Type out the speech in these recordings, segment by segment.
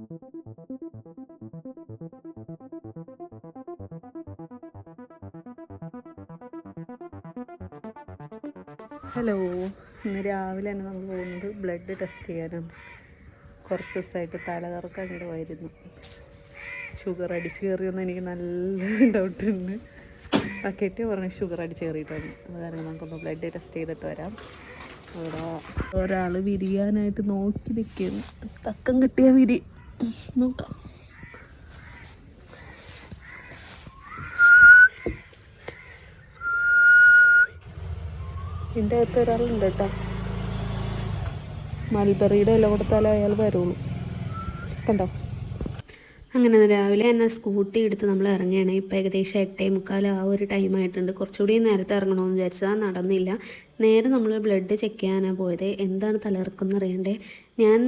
Hello ഇന്ന് രാവിലെ തന്നെ നമ്മൾ പോകുന്നത് ബ്ലഡ് ടെസ്റ്റ് ചെയ്യാനാണ്. കുറച്ച് ദിവസമായിട്ട് തലകറക്കം ഉണ്ടായിരുന്നു ഷുഗർ അടിച്ച് കയറിയെന്ന് എനിക്ക് നല്ല ഡൗട്ടുണ്ട് ആ കെട്ടി പറഞ്ഞ് ഷുഗർ അടിച്ച് കയറിയിട്ടാണ്. അത് കാരണം നമുക്കൊന്ന് ബ്ലഡ് ടെസ്റ്റ് ചെയ്തിട്ട് വരാം. അവിടെ ഒരാൾ വിരിയാനായിട്ട് നോക്കി നിൽക്കുന്നു. തക്കം കിട്ടിയ വിരി. നോക്കാം എന്റെ അകത്ത് ഒരാളുണ്ട് കേട്ടോ. മൽബറിയുടെ ഇല കൊടുത്താലേ അയാൾ വരുള്ളൂ. കണ്ടോ? അങ്ങനെ രാവിലെ തന്നെ സ്കൂട്ടി എടുത്ത് നമ്മൾ ഇറങ്ങുകയാണ്. ഇപ്പോൾ ഏകദേശം എട്ടേ മുക്കാൽ ആ ഒരു ടൈമായിട്ടുണ്ട് കുറച്ചുകൂടി നേരത്തെ ഇറങ്ങണമെന്ന് വിചാരിച്ചത് നടന്നില്ല. നേരെ നമ്മൾ ബ്ലഡ് ചെക്ക് ചെയ്യാനാണ് പോയത്. എന്താണ് തലയിറക്കം അറിയണ്ടേ ഞാൻ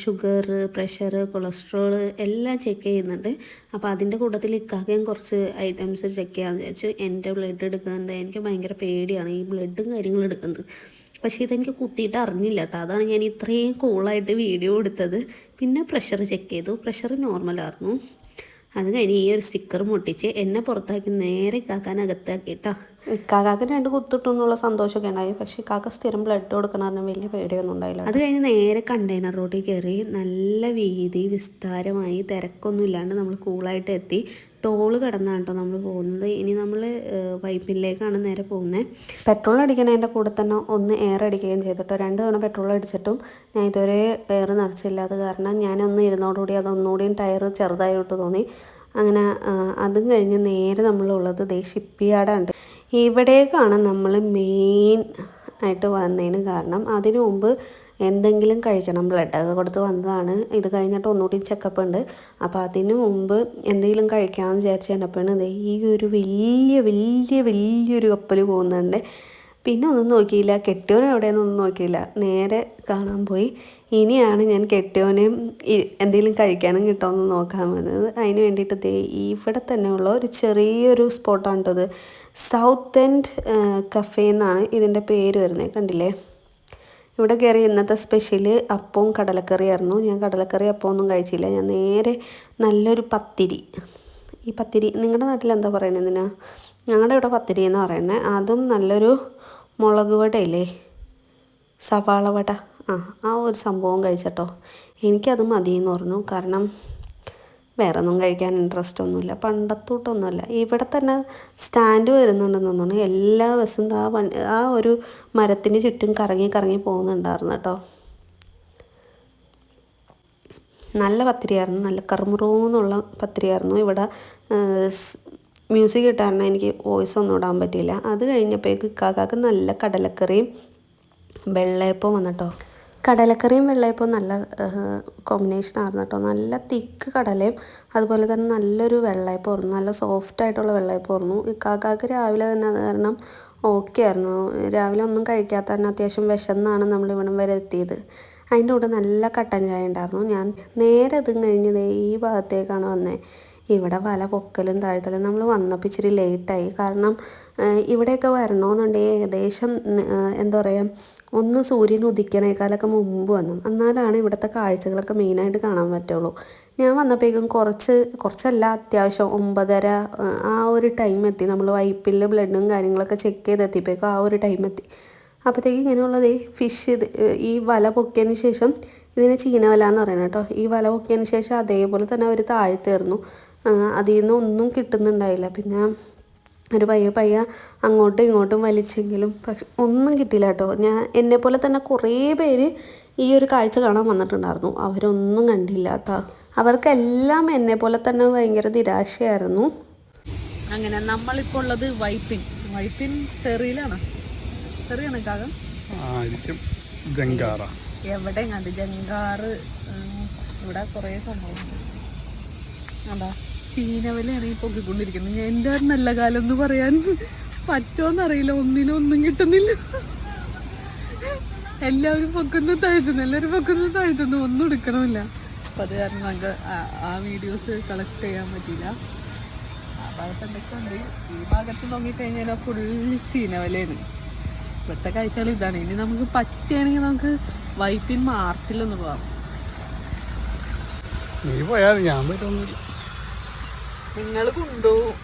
ഷുഗർ പ്രഷർ കൊളസ്ട്രോൾ എല്ലാം ചെക്ക് ചെയ്യുന്നുണ്ട്. അപ്പോൾ അതിന്റെ കൂട്ടത്തിൽ ഇക്കാക്കയും കുറച്ച് ഐറ്റംസ് ചെക്ക് ചെയ്യാമെന്ന് വിചാരിച്ചു. എന്റെ ബ്ലഡ് എടുക്കുന്നത് എനിക്ക് ഭയങ്കര പേടിയാണ് ഈ ബ്ലഡും കാര്യങ്ങളും എടുക്കുന്നത്. പക്ഷേ ഇതെനിക്ക് കുത്തിയിട്ട് അറിഞ്ഞില്ല കേട്ടോ. അതാണ് ഞാൻ ഇത്രയും കൂളായിട്ട് വീഡിയോ എടുത്തത്. പിന്നെ പ്രഷർ ചെക്ക് ചെയ്തു. പ്രഷർ നോർമലായിരുന്നു. അത് കഴിഞ്ഞ് ഈ ഒരു സ്റ്റിക്കർ മുട്ടിച്ച് എന്നെ പുറത്താക്കി നേരെ കാക്കാനകത്താക്കി കേട്ടോ കാക്കാക്ക് രണ്ട് കുത്തിട്ടു എന്നുള്ള സന്തോഷമൊക്കെ ഉണ്ടായി. പക്ഷേ കാക്ക സ്ഥിരം ബ്ലഡ് കൊടുക്കണം പറഞ്ഞാൽ വലിയ പേടിയൊന്നും ഉണ്ടായില്ല അത് കഴിഞ്ഞ് നേരെ കണ്ടെയ്നർ റോഡിൽ കയറി നല്ല വീതി വിസ്താരമായി തിരക്കൊന്നും ഇല്ലാണ്ട് നമ്മൾ കൂളായിട്ട് എത്തി. ടോൾ കടന്നാണ് കേട്ടോ നമ്മൾ പോകുന്നത്. ഇനി നമ്മൾ പൈപ്പിലേക്കാണ് നേരെ പോകുന്നത്. പെട്രോൾ അടിക്കണതിന്റെ കൂടെ തന്നെ ഒന്ന് എയർ അടിക്കുകയും ചെയ്തിട്ടോ രണ്ട് തവണ പെട്രോൾ അടിച്ചിട്ടും ഞാൻ ഇതുവരെ എയർ നിറച്ചില്ല. അത് കാരണം ഞാനൊന്ന് ഇരുന്നോടുകൂടി അതൊന്നുകൂടിയും ടയർ ചെറുതായിട്ട് തോന്നി. അങ്ങനെ അതും കഴിഞ്ഞ് നേരെ നമ്മളുള്ളത് ദേ ഷിപ്പ് യാർഡാണ് ഇവിടേക്കാണ് നമ്മൾ മെയിൻ ആയിട്ട് വന്നതിന് കാരണം. അതിനു മുമ്പ് എന്തെങ്കിലും കഴിക്കണം ബ്ലഡ് ബ്ലഡൊക്കെ കൊടുത്ത് വന്നതാണ്. ഇത് കഴിഞ്ഞിട്ട് ഒന്നുകൂടി ചെക്കപ്പ് ഉണ്ട്. അപ്പോൾ അതിനു മുമ്പ് എന്തെങ്കിലും കഴിക്കാമെന്ന് വിചാരിച്ച് ദേ ഈ ഒരു വലിയ വലിയ വലിയൊരു കപ്പൽ പോകുന്നുണ്ട്. പിന്നെ ഒന്നും നോക്കിയില്ല. കെട്ടിയോനെ എവിടെയെന്നൊന്നും നോക്കിയില്ല. നേരെ കാണാൻ പോയി. ഇനിയാണ് ഞാൻ കെട്ടിയോനെയും എന്തെങ്കിലും കഴിക്കാനും കിട്ടുമെന്ന് നോക്കാൻ വന്നത്. അതിന് വേണ്ടിയിട്ട് ദേ ഇവിടെ തന്നെയുള്ള ഒരു ചെറിയൊരു സ്പോട്ടാണ് കേട്ടത് സൗത്ത് എൻഡ് കഫേ എന്നാണ് ഇതിന്റെ പേര് വരുന്നത്. കണ്ടില്ലേ? ഇവിടെ കയറി ഇന്നത്തെ സ്പെഷ്യൽ അപ്പവും കടലക്കറിയായിരുന്നു. ഞാൻ കടലക്കറി അപ്പമൊന്നും കഴിച്ചില്ല. ഞാൻ നേരെ നല്ലൊരു പത്തിരി. ഈ പത്തിരി നിങ്ങളുടെ നാട്ടിൽ എന്താ പറയുന്നത് ഇതിനാ? ഞങ്ങളുടെ ഇവിടെ പത്തിരി എന്ന് പറയുന്നത് അതും നല്ലൊരു മുളക് വടയില്ലേ? സവാള വട. ആ ആ ഒരു സംഭവം കഴിച്ചട്ടോ. എനിക്കത് മതിയെന്ന് പറഞ്ഞു. കാരണം വേറെ ഒന്നും കഴിക്കാൻ ഇൻട്രസ്റ്റ് ഒന്നുമില്ല. പണ്ടത്തോട്ടൊന്നുമല്ല. ഇവിടെ തന്നെ സ്റ്റാൻഡ് വരുന്നുണ്ടെന്ന് എല്ലാ ബസ്സും ആ വൺ ആ ഒരു മരത്തിന് ചുറ്റും കറങ്ങി കറങ്ങി പോകുന്നുണ്ടായിരുന്നു കേട്ടോ. നല്ല പത്തിരിയായിരുന്നു. നല്ല കറുമുറൂന്നുള്ള പത്തിരിയായിരുന്നു. ഇവിടെ മ്യൂസിക് കിട്ടാറുണ്ട് എനിക്ക് വോയിസ് ഒന്നും ഇടാൻ പറ്റിയില്ല. അത് കഴിഞ്ഞപ്പോഴേക്ക് കാക്കാക്ക് നല്ല കടലക്കറിയും വെള്ളയപ്പം വന്നിട്ടോ കടലക്കറിയും വെള്ളയപ്പവും നല്ല കോമ്പിനേഷൻ ആയിരുന്നു കേട്ടോ. നല്ല തിക്ക് കടലയും അതുപോലെ തന്നെ നല്ലൊരു വെള്ളയപ്പമായിരുന്നു നല്ല സോഫ്റ്റ് ആയിട്ടുള്ള വെള്ളയപ്പമായിരുന്നു കാക്കാക്ക് രാവിലെ തന്നെ അത് കാരണം ഓക്കെ ആയിരുന്നു. രാവിലെ ഒന്നും കഴിക്കാത്ത തന്നെ അത്യാവശ്യം വിശന്നാണ് നമ്മൾ ഇവിടം വരെ എത്തിയത്. അതിന്റെ കൂടെ നല്ല കട്ടൻ ചായ ഉണ്ടായിരുന്നു. ഞാൻ നേരെ ഇതും കഴിഞ്ഞത് ഈ ഭാഗത്തേക്കാണ് വന്നത് ഇവിടെ വല പൊക്കലും താഴ്ത്തലും നമ്മൾ വന്നപ്പോൾ ഇച്ചിരി ലേറ്റായി കാരണം ഇവിടെയൊക്കെ വരണമെന്നുണ്ടെങ്കിൽ ഏകദേശം എന്താ പറയുക ഒന്ന് സൂര്യൻ ഉദിക്കണേക്കാളൊക്കെ മുമ്പ് വന്നു. എന്നാലാണ് ഇവിടുത്തെ കാഴ്ചകളൊക്കെ മെയിനായിട്ട് കാണാൻ പറ്റുള്ളൂ. ഞാൻ വന്നപ്പോഴേക്കും കുറച്ച് കുറച്ചല്ല അത്യാവശ്യം ഒമ്പതര ആ ഒരു ടൈം എത്തി. നമ്മൾ വൈപ്പിൽ ബ്ലഡും കാര്യങ്ങളൊക്കെ ചെക്ക് ചെയ്തെത്തിയപ്പോഴേക്കും ആ ഒരു ടൈം എത്തി. അപ്പോഴത്തേക്ക് ഇങ്ങനെയുള്ളത് ഫിഷ് ഈ വല പൊക്കിയതിന് ശേഷം ഇതിനെ ചീനവല എന്ന് പറയുന്നത് കേട്ടോ. ഈ വല പൊക്കിയതിന് ശേഷം അതേപോലെ തന്നെ അവർ താഴ്ത്തേർന്നു അതിൽ നിന്ന് ഒന്നും കിട്ടുന്നുണ്ടായില്ല. പിന്നെ ഒരു പയ്യെ പയ്യെ അങ്ങോട്ടും ഇങ്ങോട്ടും വലിച്ചെങ്കിലും പക്ഷെ ഒന്നും കിട്ടിയില്ല കേട്ടോ. ഞാൻ എന്നെപ്പോലെ തന്നെ കുറേ പേര് ഈ ഒരു കാഴ്ച കാണാൻ വന്നിട്ടുണ്ടായിരുന്നു. അവരൊന്നും കണ്ടില്ല കേട്ടോ. അവർക്കെല്ലാം എന്നെപ്പോലെ തന്നെ ഭയങ്കര നിരാശയായിരുന്നു. അങ്ങനെ നമ്മളിപ്പോൾ ഉള്ളത് വൈപ്പിൻ. വൈപ്പിൻ തെറിയിലാണ്. തെറിയാണ് കാകം എവിടെ കണ്ട് ജങ്കാറ് ഉം, ഇവിടെ കുറേ സംഭവം. അതാ ചീനവലയാണ് ഈ പൊക്കിക്കൊണ്ടിരിക്കുന്നത് എന്റെ നല്ല കാലം എന്ന് പറയാൻ പറ്റുമോന്നറിയില്ല ഒന്നിനും ഒന്നും കിട്ടുന്നില്ല. എല്ലാവരും പൊക്കുന്നു താഴ്ത്തുന്നു. എല്ലാവരും പൊക്കുന്നു താഴ്ത്തുന്നു. ഒന്നും എടുക്കണമില്ല. അപ്പം അത് കാരണം നമുക്ക് ആ- വീഡിയോസ് കളക്ട് ചെയ്യാൻ പറ്റിയില്ല. ആ ഭാഗത്ത് എന്തൊക്കെയുണ്ട്? ഈ ഭാഗത്ത് നോക്കിക്കഴിഞ്ഞാൽ ഫുള്ള് ചീനവലയാണ് ഇവിടുത്തെ കാഴ്ചകൾ ഇതാണ്. ഇനി നമുക്ക് പറ്റുകയാണെങ്കിൽ നമുക്ക് വൈപ്പിൻ മാർട്ടിലൊന്ന് പോവാം. നീ പോയാൽ ഞാൻ വരുമൊന്നുമില്ല നിങ്ങൾ കൊണ്ടുപോകും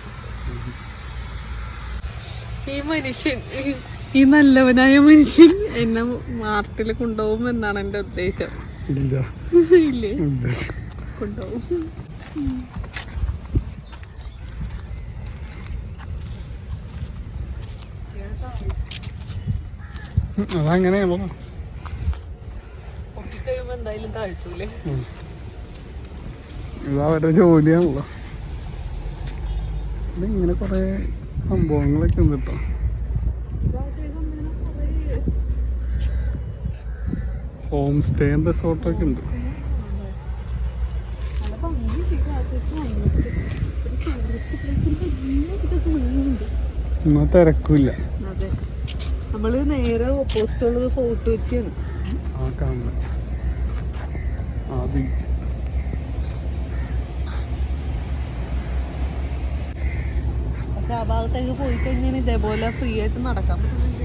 ഈ മനുഷ്യൻ ഈ നല്ലവനായ മനുഷ്യൻ എന്നെ മാർട്ടിൽ കൊണ്ടുപോകും എന്നാണ് എന്റെ ഉദ്ദേശം. ഇല്ല. കൊണ്ടുപോകും. കഴിയുമ്പോ എന്തായാലും താഴ്ത്തൂലേ? ഇത് അവരുടെ ജോലിയാണല്ലോ. ഇങ്ങനെ കുറേ സംഭവങ്ങളൊക്കെ ഉണ്ട് കേട്ടോ ഹോം സ്റ്റേ റിസോർട്ടൊക്കെ ഉണ്ട്. എന്നാ തിരക്കില്ല. നമ്മൾ നേരെ ഓപ്പോസിറ്റ് ഉള്ളത് ഫോർട്ട് വെച്ചാണ് ആ കാണുന്നത് ആ ബീച്ച് പക്ഷെ ആ ഭാഗത്തേക്ക് പോയി കഴിഞ്ഞാൽ ഇതേപോലെ ഫ്രീ ആയിട്ട് നടക്കാൻ പറ്റുന്നുണ്ട്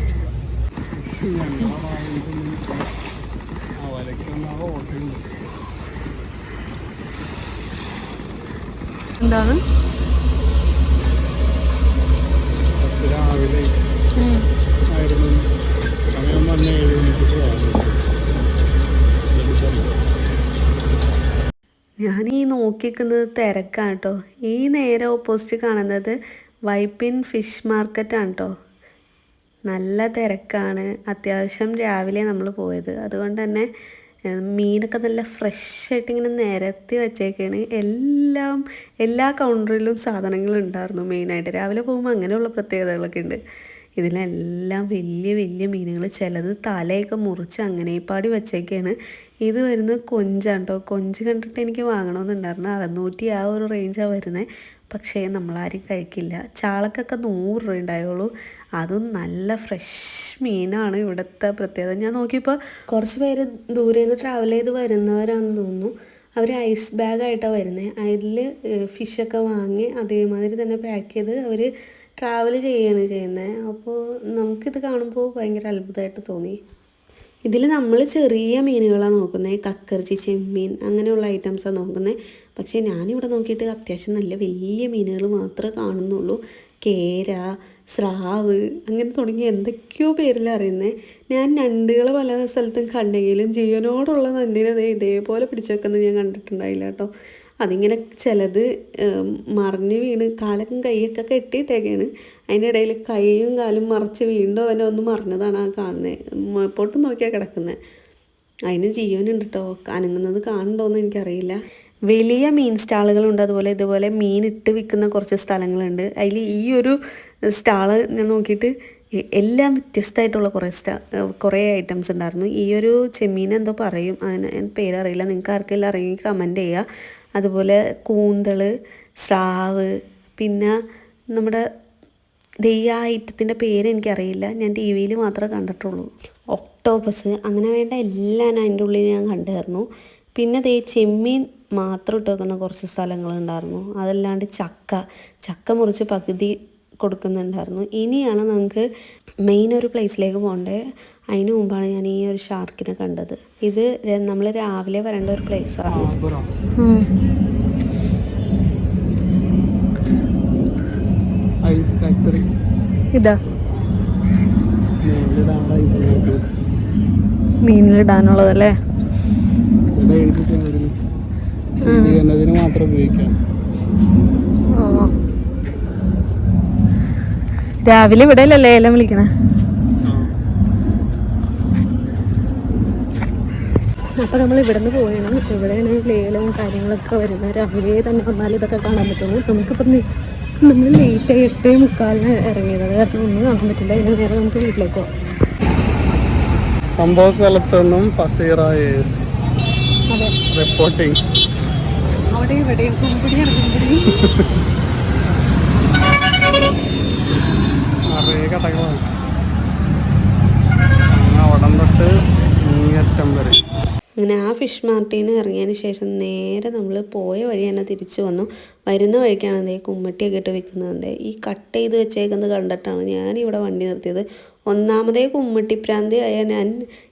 എന്താണ്? ഞാൻ ഈ നോക്കിക്കുന്നത് തിരക്കാണ് കേട്ടോ. ഈ നേരെ ഓപ്പോസിറ്റ് കാണുന്നത് വൈപ്പിൻ ഫിഷ് മാർക്കറ്റാണ് കേട്ടോ നല്ല തിരക്കാണ്. അത്യാവശ്യം രാവിലെ നമ്മൾ പോയത്. അതുകൊണ്ട് തന്നെ മീനൊക്കെ നല്ല ഫ്രഷ് ആയിട്ട് ഇങ്ങനെ നിരത്തി വെച്ചേക്കാണ്. എല്ലാം എല്ലാ കൗണ്ടറിലും സാധനങ്ങൾ ഉണ്ടായിരുന്നു മെയിനായിട്ട്. രാവിലെ പോകുമ്പോൾ അങ്ങനെയുള്ള പ്രത്യേകതകളൊക്കെ ഉണ്ട്. ഇതിലെല്ലാം വലിയ വലിയ മീനുകൾ ചിലത് തലയൊക്കെ മുറിച്ച് അങ്ങനെ പാടി വെച്ചേക്കാണ്. ഇത് വരുന്നത് കൊഞ്ചാണ് കേട്ടോ കൊഞ്ച് കണ്ടിട്ട് എനിക്ക് വാങ്ങണമെന്നുണ്ടായിരുന്നു അറുന്നൂറ്റി ആ ഒരു റേഞ്ചാണ് വരുന്നത് പക്ഷേ നമ്മളാരും കഴിക്കില്ല. ചാളക്കൊക്കെ നൂറ് രൂപ ഉണ്ടായുള്ളൂ. അതും നല്ല ഫ്രഷ് മീനാണ് ഇവിടുത്തെ പ്രത്യേകത. ഞാൻ നോക്കിയപ്പോൾ കുറച്ച് പേര് ദൂരെ നിന്ന് ട്രാവൽ ചെയ്ത് വരുന്നവരാണെന്ന് തോന്നുന്നു. അവർ ഐസ് ബാഗായിട്ടാണ് വരുന്നത് അതിൽ ഫിഷൊക്കെ വാങ്ങി അതേമാതിരി തന്നെ പാക്ക് ചെയ്ത് അവർ ട്രാവൽ ചെയ്യുകയാണ് ചെയ്യുന്നത് അപ്പോൾ നമുക്കിത് കാണുമ്പോൾ ഭയങ്കര അത്ഭുതമായിട്ട് തോന്നി. ഇതിൽ നമ്മൾ ചെറിയ മീനുകളാണ് നോക്കുന്നത് കക്കറിച്ചി ചെമ്മീൻ അങ്ങനെയുള്ള ഐറ്റംസാണ് നോക്കുന്നത് പക്ഷേ ഞാനിവിടെ നോക്കിയിട്ട് അത്യാവശ്യം നല്ല വലിയ മീനുകൾ മാത്രമേ കാണുന്നുള്ളൂ. കേര സ്രാവ് അങ്ങനെ തുടങ്ങി എന്തൊക്കെയോ പേരിൽ അറിയുന്നത് ഞാൻ ഞണ്ടുകൾ പല സ്ഥലത്തും കണ്ടെങ്കിലും ജീവനോടുള്ള ദേ ഇതേപോലെ പിടിച്ചു വെക്കുന്നത് ഞാൻ കണ്ടിട്ടുണ്ടായില്ല കേട്ടോ. അതിങ്ങനെ ചിലത് മറിഞ്ഞ് വീണ് കാലൊക്കെ കൈയൊക്കെ കെട്ടിയിട്ടേക്കാണ്. അതിന്റെ ഇടയിൽ കൈയും കാലും മറിച്ച് വീണ്ടും അവനെ ഒന്ന് മറിഞ്ഞതാണ് ആ കാണുന്നത് പൊട്ട് നോക്കിയാൽ കിടക്കുന്നത് അതിന് ജീവനുണ്ട് കേട്ടോ അനങ്ങുന്നത് കാണണ്ടോയെന്ന് എനിക്കറിയില്ല. വലിയ മീൻ സ്റ്റാളുകളുണ്ട്. അതുപോലെ ഇതുപോലെ മീൻ ഇട്ട് വിൽക്കുന്ന കുറച്ച് സ്ഥലങ്ങളുണ്ട്. അതിൽ ഈ ഒരു സ്റ്റാൾ ഞാൻ നോക്കിയിട്ട് എല്ലാം വ്യത്യസ്തമായിട്ടുള്ള കുറേ സ്റ്റാ കുറേ ഐറ്റംസ് ഉണ്ടായിരുന്നു. ഈ ഒരു ചെമ്മീൻ എന്തോ പറയും. അതിന് പേരറിയില്ല. നിങ്ങൾക്ക് ആർക്കെല്ലാം അറിയുമെങ്കിൽ കമന്റ് ചെയ്യുക. അതുപോലെ കൂന്തൾ സ്രാവ് പിന്നെ നമ്മുടെ ദെയ്യാ ഈ ആ ഐറ്റത്തിന്റെ പേര് എനിക്കറിയില്ല ഞാൻ ടി വിയിൽ മാത്രമേ കണ്ടിട്ടുള്ളൂ. ഒക്ടോപ്പസ് അങ്ങനെ വേണ്ട എല്ലാം അതിന്റെ ഉള്ളിൽ ഞാൻ കണ്ടായിരുന്നു. പിന്നെ ദേ ചെമ്മീൻ മാത്രം ഇട്ട് വെക്കുന്ന കുറച്ച് സ്ഥലങ്ങളുണ്ടായിരുന്നു. അതല്ലാണ്ട് ചക്ക. ചക്ക മുറിച്ച് പകുതി കൊടുക്കുന്നുണ്ടായിരുന്നു. ഇനിയാണ് നമുക്ക് മെയിൻ ഒരു പ്ലേസിലേക്ക് പോകേണ്ടത് അതിന് മുമ്പാണ് ഞാൻ ഈ ഒരു ഷാർക്കിനെ കണ്ടത്. ഇത് നമ്മൾ രാവിലെ വരേണ്ട ഒരു പ്ലേസാണ് ഐസ് ഫാക്ടറി ഇതാ. മീനിലിടാനുള്ളതല്ലേ? മാത്രം ഉപയോഗിക്കാം. രാവിലെ ഇവിടെ അല്ലേ എല്ലാം വിളിക്കണ? അപ്പൊ നമ്മൾ ഇവിടെ നിന്ന് പോയാണ് ഇവിടെയാണ് ലേലവും കാര്യങ്ങളൊക്കെ വരുന്നത്. രാവിലെ തന്നെ വന്നാൽ ഇതൊക്കെ കാണാൻ പറ്റുള്ളൂ. നമുക്കിപ്പം നമ്മൾ ലേറ്റ് ആയി എട്ടേ മുക്കാലിന് ഇറങ്ങിയത്. അത് കാരണം ഒന്നും കാണാൻ പറ്റില്ല. അതിന് നേരെ നമുക്ക് വീട്ടിലേക്ക് പോകാം സംഭവ സ്ഥലത്ത് നിന്നും ഫസീറ ഏസ് അതെ. റിപ്പോർട്ടിംഗ് അവിടെ ഇവിടെയും കുമ്പിടിയാണ് കുമ്പിടി. വരെ. അങ്ങനെ ആ ഫിഷ് മാർട്ടിൽ നിന്ന് ഇറങ്ങിയതിന് ശേഷം നേരെ നമ്മൾ പോയ വഴി തന്നെ തിരിച്ചു വന്നു. വരുന്ന വഴിക്കാണ് അതേ കുമ്മട്ടിയൊക്കെ ഇട്ട് വെക്കുന്നുണ്ട് ഈ കട്ട് ചെയ്ത് വെച്ചേക്കുന്നത് കണ്ടിട്ടാണ് ഞാൻ ഇവിടെ വണ്ടി നിർത്തിയത്. ഒന്നാമതേ കുമ്മിട്ടി പ്രാന്തി ആയ ഞാൻ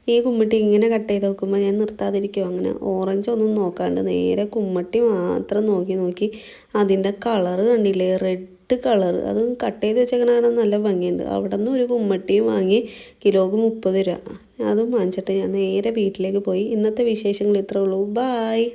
ഈ കുമ്മിട്ടി ഇങ്ങനെ കട്ട് ചെയ്ത് നോക്കുമ്പോൾ ഞാൻ നിർത്താതിരിക്കും അങ്ങനെ ഓറഞ്ച് ഒന്നും നോക്കാണ്ട് നേരെ കുമ്മട്ടി മാത്രം നോക്കി നോക്കി. അതിന്റെ കളറ് കണ്ടില്ലേ? റെഡ് കളർ അത് കട്ട് ചെയ്ത് വെച്ചേക്കണ നല്ല ഭംഗിയുണ്ട്. അവിടെ നിന്ന് ഒരു കുമ്മട്ടിയും വാങ്ങി കിലോക്ക് മുപ്പത് രൂപ. അതും വാങ്ങിച്ചിട്ട് ഞാൻ നേരെ വീട്ടിലേക്ക് പോയി. ഇന്നത്തെ വിശേഷങ്ങൾ ഇത്രേ ഉള്ളൂ. ബായ്